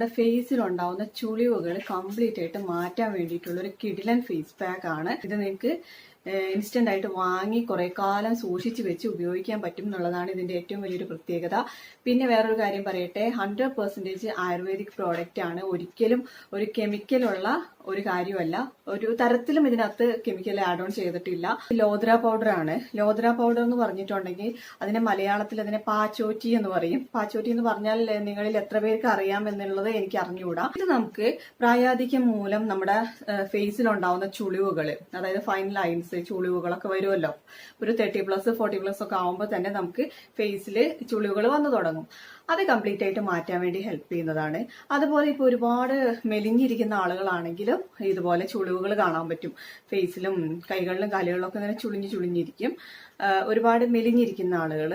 നമ്മുടെ ഫേസിലുണ്ടാവുന്ന ചുളിവുകൾ കംപ്ലീറ്റ് ആയിട്ട് മാറ്റാൻ വേണ്ടിയിട്ടുള്ള ഒരു കിഡിലൻ ഫേസ് പാക്ക് ആണ് ഇത് നിങ്ങൾക്ക് ഇൻസ്റ്റന്റ് ആയിട്ട് വാങ്ങി കുറെ കാലം സൂക്ഷിച്ച് വെച്ച് ഉപയോഗിക്കാൻ പറ്റും എന്നുള്ളതാണ് ഇതിന്റെ ഏറ്റവും വലിയൊരു പ്രത്യേകത. പിന്നെ വേറൊരു കാര്യം പറയട്ടെ ഹൺഡ്രഡ് പെർസെന്റേജ് ആയുർവേദിക് പ്രോഡക്റ്റ് ആണ്. ഒരിക്കലും ഒരു കെമിക്കലുള്ള ഒരു കാര്യമല്ല. ഒരു തരത്തിലും ഇതിനകത്ത് കെമിക്കൽ ആഡ് ഓൺ ചെയ്തിട്ടില്ല. ലോദ്ര പൗഡർ ആണ്. ലോദ്ര പൗഡർ എന്ന് പറഞ്ഞിട്ടുണ്ടെങ്കിൽ അതിനെ മലയാളത്തിൽ അതിനെ പാച്ചോറ്റി എന്ന് പറയും. പാച്ചോറ്റി എന്ന് പറഞ്ഞാൽ നിങ്ങളിൽ എത്ര പേർക്ക് അറിയാം എന്നുള്ളത് എനിക്ക് അറിഞ്ഞുകൂടാ. ഇത് നമുക്ക് പ്രായാധിക്യം മൂലം നമ്മുടെ ഫേസിൽ ഉണ്ടാവുന്ന ചുളിവുകൾ അതായത് ഫൈൻ ലൈൻസ് ചുളിവുകളൊക്കെ വരുമല്ലോ. ഒരു തേർട്ടി പ്ലസ് ഫോർട്ടി പ്ലസ് ഒക്കെ ആവുമ്പോൾ തന്നെ നമുക്ക് ഫേസിൽ ചുളിവുകൾ വന്നു തുടങ്ങും. അത് കംപ്ലീറ്റ് ആയിട്ട് മാറ്റാൻ വേണ്ടി ഹെൽപ്പ് ചെയ്യുന്നതാണ്. അതുപോലെ ഇപ്പോൾ ഒരുപാട് മെലിഞ്ഞിരിക്കുന്ന ആളുകളാണെങ്കിലും ഇതുപോലെ ചുളിവുകൾ കാണാൻ പറ്റും. ഫേസിലും കൈകളിലും കാലുകളിലും ഒക്കെ ഇങ്ങനെ ചുളിഞ്ഞ് ചുളിഞ്ഞിരിക്കും. ഒരുപാട് മെലിഞ്ഞിരിക്കുന്ന ആളുകൾ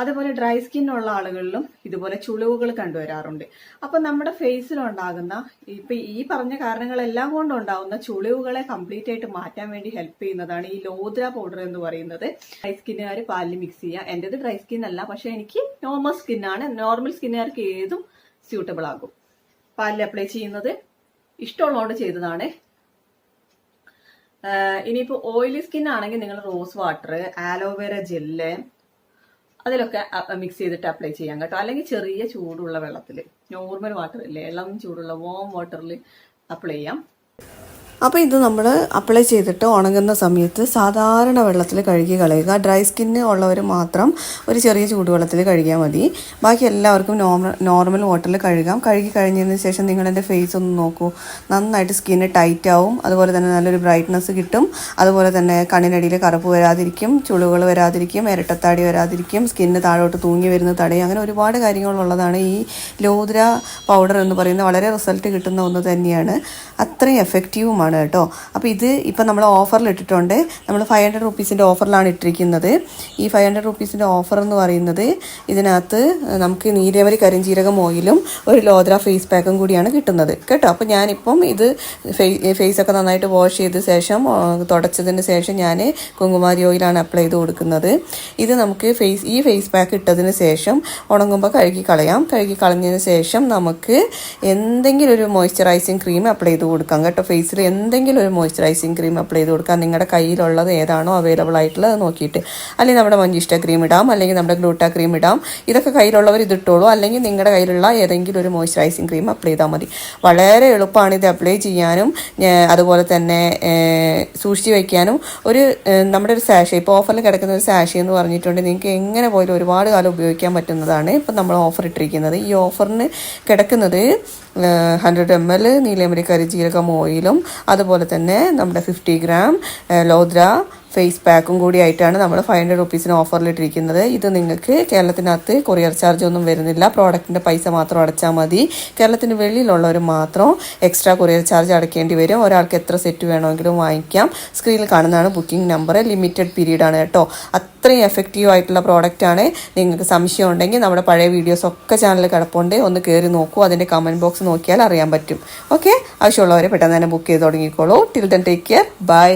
അതുപോലെ ഡ്രൈ സ്കിൻ ഉള്ള ആളുകളിലും ഇതുപോലെ ചുളിവുകൾ കണ്ടുവരാറുണ്ട്. അപ്പൊ നമ്മുടെ ഫേസിലുണ്ടാകുന്ന ഇപ്പൊ ഈ പറഞ്ഞ കാരണങ്ങളെല്ലാം കൊണ്ടുണ്ടാകുന്ന ചുളിവുകളെ കംപ്ലീറ്റ് ആയിട്ട് മാറ്റാൻ വേണ്ടി ഹെൽപ്പ് ചെയ്യുന്നതാണ് ഈ ലോദ്ര പൗഡർ എന്ന് പറയുന്നത്. ഡ്രൈ സ്കിന്നുകാർ പാലിൽ മിക്സ് ചെയ്യുക. എന്റേത് ഡ്രൈ സ്കിൻ അല്ല പക്ഷെ എനിക്ക് നോർമൽ സ്കിന്നാണ് നോർമൽ സ്കിന്നുകാർക്ക് ഏതും സ്യൂട്ടബിൾ ആകും. പാലിൽ അപ്ലൈ ചെയ്യുന്നത് ഇഷ്ടമുള്ളതുകൊണ്ട് ചെയ്തതാണ്. ആഹ് ഇനിയിപ്പോ ഓയിലി സ്കിൻ ആണെങ്കിൽ നിങ്ങൾ rose water aloe vera gel അതിലൊക്കെ മിക്സ് ചെയ്തിട്ട് അപ്ലൈ ചെയ്യാം കേട്ടോ. അല്ലെങ്കിൽ ചെറിയ ചൂടുള്ള വെള്ളത്തിൽ നോർമൽ വാട്ടർ ഇല്ലേ ഇളം ചൂടുള്ള വോം വാട്ടറിൽ അപ്ലൈ ചെയ്യാം. അപ്പോൾ ഇത് നമ്മൾ അപ്ലൈ ചെയ്തിട്ട് ഉണങ്ങുന്ന സമയത്ത് സാധാരണ വെള്ളത്തിൽ കഴുകി കളയുക. ഡ്രൈ സ്കിന്ന് ഉള്ളവർ മാത്രം ഒരു ചെറിയ ചൂടുവെള്ളത്തിൽ കഴുകിയാൽ മതി. ബാക്കി എല്ലാവർക്കും നോർമൽ വാട്ടറിൽ കഴുകാം. കഴുകി കഴിഞ്ഞതിന് ശേഷം നിങ്ങളെന്റെ ഫേസ് ഒന്ന് നോക്കൂ. നന്നായിട്ട് സ്കിന്ന് ടൈറ്റ് ആവും. അതുപോലെ തന്നെ നല്ലൊരു ബ്രൈറ്റ്നസ് കിട്ടും. അതുപോലെ തന്നെ കണ്ണിനടിയിൽ കറുപ്പ് വരാതിരിക്കും ചുളുകൾ വരാതിരിക്കും ഇരട്ടത്താടി വരാതിരിക്കും സ്കിന്ന് താഴോട്ട് തൂങ്ങി വരുന്ന തടയും. അങ്ങനെ ഒരുപാട് കാര്യങ്ങളുള്ളതാണ് ഈ ലോദ്ര പൗഡർ എന്ന് പറയുന്ന വളരെ റിസൾട്ട് കിട്ടുന്ന ഒന്ന് തന്നെയാണ്. അത്രയും എഫക്റ്റീവുമാണ് കേട്ടോ. അപ്പോൾ ഇത് ഇപ്പം നമ്മൾ ഓഫറിൽ ഇട്ടിട്ടുണ്ട്. നമ്മൾ ഫൈവ് ഹൺഡ്രഡ് റുപ്പീസിന്റെ ഓഫറിലാണ് ഇട്ടിരിക്കുന്നത്. ഈ ഫൈവ് ഹൺഡ്രഡ് റുപ്പീസിന്റെ ഓഫർ എന്ന് പറയുന്നത് ഇതിനകത്ത് നമുക്ക് നീരവരി കരിഞ്ചീരകം ഓയിലും ഒരു ലോദ്ര ഫേസ് പാക്കും കൂടിയാണ് കിട്ടുന്നത്. കേട്ടോ? അപ്പോൾ ഞാനിപ്പം ഇത് ഫേസൊക്കെ നന്നായിട്ട് വാഷ് ചെയ്ത ശേഷം തുടച്ചതിന് ശേഷം ഞാൻ കുങ്കുമാരി ഓയിലാണ് അപ്ലൈ ചെയ്ത് കൊടുക്കുന്നത്. ഇത് നമുക്ക് ഫേസ് ഈ ഫേസ് പാക്ക് ഇട്ടതിന് ശേഷം ഉണങ്ങുമ്പോൾ കഴുകി കളയാം. കഴുകി കളഞ്ഞതിന് ശേഷം നമുക്ക് എന്തെങ്കിലും ഒരു മോയ്സ്ചറൈസിങ് ക്രീം അപ്ലൈ ചെയ്ത് കൊടുക്കാം കേട്ടോ. ഫേസിൽ എന്തെങ്കിലും ഒരു മോയ്സ്ചറൈസിങ് ക്രീം അപ്ലൈ ചെയ്ത് കൊടുക്കാം. നിങ്ങളുടെ കയ്യിലുള്ളത് ഏതാണോ അവൈലബിൾ ആയിട്ടുള്ളത് നോക്കിയിട്ട്. അല്ലെങ്കിൽ നമ്മുടെ മഞ്ചിഷ്ട ക്രീം ഇടാം അല്ലെങ്കിൽ നമ്മുടെ ഗ്ലൂട്ട ക്രീം ഇടാം. ഇതൊക്കെ കയ്യിലുള്ളവർ ഇതിട്ടോളൂ. അല്ലെങ്കിൽ നിങ്ങളുടെ കയ്യിലുള്ള ഏതെങ്കിലും ഒരു മോയ്സ്ചറൈസിങ് ക്രീം അപ്ലൈ ചെയ്താൽ മതി. വളരെ എളുപ്പമാണ് ഇത് അപ്ലൈ ചെയ്യാനും. അതുപോലെ തന്നെ സൂക്ഷിച്ച് വയ്ക്കാനും ഒരു നമ്മുടെ ഒരു സാഷ ഇപ്പോൾ ഓഫറിൽ കിടക്കുന്ന ഒരു സാഷ എന്ന് പറഞ്ഞിട്ടുണ്ടെങ്കിൽ നിങ്ങൾക്ക് എങ്ങനെ പോയാലും ഒരുപാട് കാലം ഉപയോഗിക്കാൻ പറ്റുന്നതാണ്. ഇപ്പം നമ്മൾ ഓഫർ ഇട്ടിരിക്കുന്നത്. ഈ ഓഫറിന് കിടക്കുന്നത് ഹൺഡ്രഡ് എം എൽ നീലമരി കരിജീരകം ഓയിലും അതുപോലെ തന്നെ നമ്മുടെ ഫിഫ്റ്റി ഗ്രാം ലോദ്ര ഫേസ് പാക്കും കൂടി ആയിട്ടാണ് നമ്മൾ ഫൈവ് ഹൺഡ്രഡ് റുപ്പീസിന് ഓഫറിലിട്ടിരിക്കുന്നത് ഇത് നിങ്ങൾക്ക് കേരളത്തിനകത്ത് കൊറിയർ ചാർജ് ഒന്നും വരുന്നില്ല. പ്രോഡക്റ്റിന്റെ പൈസ മാത്രം അടച്ചാൽ മതി. കേരളത്തിന് വെളിയിലുള്ളവർ മാത്രം എക്സ്ട്രാ കൊറിയർ ചാർജ് അടയ്ക്കേണ്ടി വരും. ഒരാൾക്ക് എത്ര സെറ്റ് വേണമെങ്കിലും വാങ്ങിക്കാം. സ്ക്രീനിൽ കാണുന്നതാണ് ബുക്കിംഗ് നമ്പർ ലിമിറ്റഡ് പീരീഡ് ആണ് കേട്ടോ. അത്രയും എഫക്റ്റീവ് ആയിട്ടുള്ള പ്രോഡക്റ്റ് ആണ്. നിങ്ങൾക്ക് സംശയം ഉണ്ടെങ്കിൽ നമ്മുടെ പഴയ വീഡിയോസ് ഒക്കെ ചാനലിൽ കിടപ്പുണ്ട്. ഒന്ന് കയറി നോക്കൂ. അതിന്റെ കമന്റ് ബോക്സ് നോക്കിയാൽ അറിയാൻ പറ്റും. ഓക്കെ ആവശ്യമുള്ളവരെ പെട്ടെന്ന് തന്നെ ബുക്ക് ചെയ്ത് തുടങ്ങിക്കോളൂ. Till then take care bye